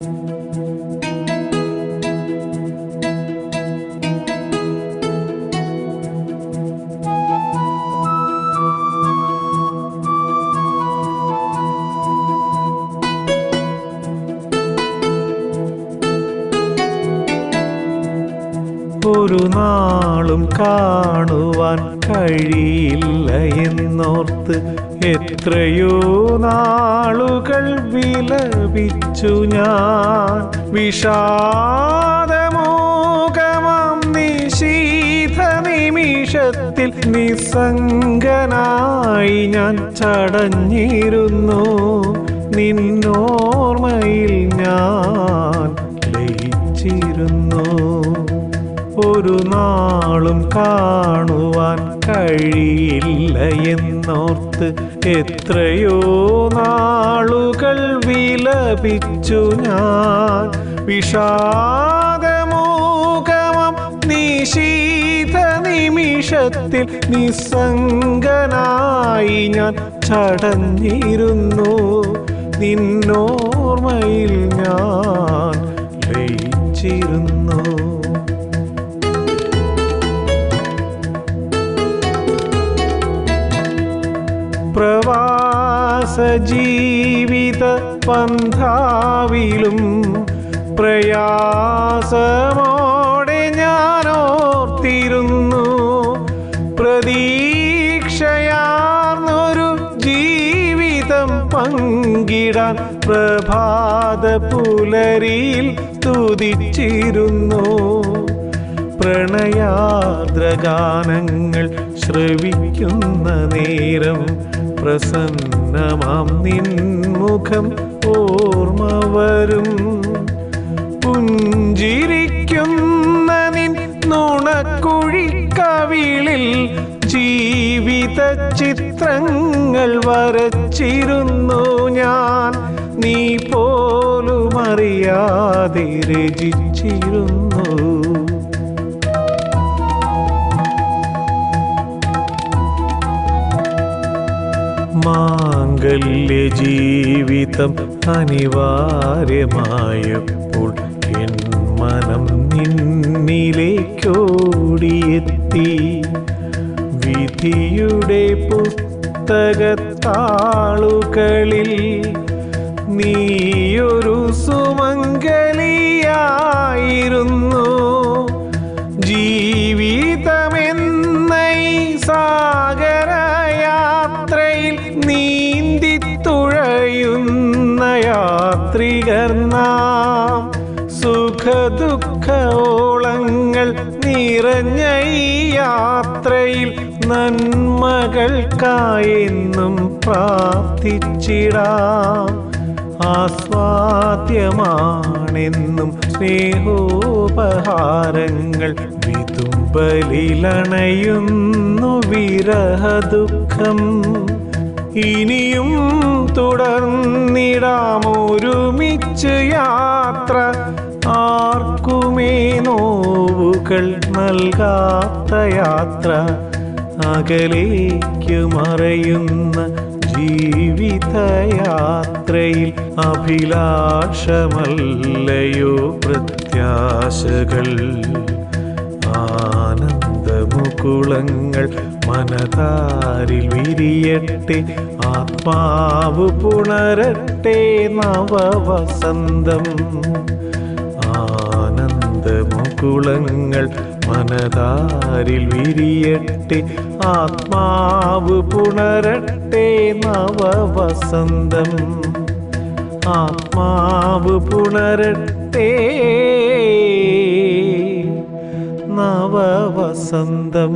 thank you. ഒരു നാളും കാണുവാൻ കഴിയില്ല എന്നോർത്ത് എത്രയോ നാളുകൾ വിലപിച്ചു ഞാൻ. വിഷാദമോകമാം നിശീത നിമിഷത്തിൽ നിസ്സംഗനായി ഞാൻ ചടഞ്ഞിരുന്നു. നിന്നോർമ്മയിൽ നാളും കാണുവാൻ കഴിയില്ല എന്നോർത്ത് എത്രയോ നാളുകൾ വിലപിച്ചു ഞാൻ. വിഷാദമോകമം നിശീത നിമിഷത്തിൽ നിസ്സംഗനായി ഞാൻ ചടഞ്ഞിരുന്നു. നിന്നോർമ്മയിൽ ഞാൻ പ്രവാസ ജീവിത പന്ഥാവിലും പ്രയാസമോടെ ഞാനോർത്തിരുന്നു. പ്രതീക്ഷയാർന്നൊരു ജീവിതം പങ്കിടാൻ പ്രഭാത പുലരിയിൽ തുതിച്ചിരുന്നു. പ്രണയാദ്രഗാനങ്ങൾ ശ്രവിക്കുന്ന നേരം പ്രസന്നമാം നിൻമുഖം ഓർമ്മ വരും. പുഞ്ചിരിക്കുന്ന നിൻ നുണക്കുഴിക്കവിളിൽ ജീവിത ചിത്രങ്ങൾ വരച്ചിരുന്നു ഞാൻ. നീ പോലും അറിയാതെ രചിച്ചിരുന്നു. മാംഗല്യ ജീവിതം അനിവാര്യമായപ്പോൾ എൻ മനം നിന്നിലേക്കോടിയെത്തി. വിധിയുടെ പുസ്തകത്താളുകളിൽ നീയൊരു സുമംഗലിയായിരുന്നു. യാത്രികർ നാം സുഖദുഃഖോളങ്ങൾ നിറഞ്ഞ ഈ യാത്രയിൽ നന്മകൾക്കായെന്നും പ്രാർത്ഥിച്ചിടാം. ആസ്വാദ്യമാണെന്നും സ്നേഹോപഹാരങ്ങൾ വിതുമ്പലിലണയുന്നു വിരഹദുഃഖം. ഇനിയും തുടർന്നിടാമൊരുമിച്ച് യാത്ര. ആർക്കുമേ നോവുകൾ നൽകാത്ത യാത്ര. അകലേക്ക് മറയുന്ന ജീവിതയാത്രയിൽ അഭിലാഷമല്ലയോ പ്രത്യാശകൾ. ആനന്ദമുകുളങ്ങൾ മനതാരിൽ വിരിയട്ടെ ആത്മാവ് പുണരട്ടെ നവവസന്തം. ആനന്ദമുകുളങ്ങൾ മനതാരിൽ വിരിയട്ടെ ആത്മാവ് പുണരട്ടെ നവവസന്തം. ആത്മാവ് പുണരട്ടെ. നവവസന്തം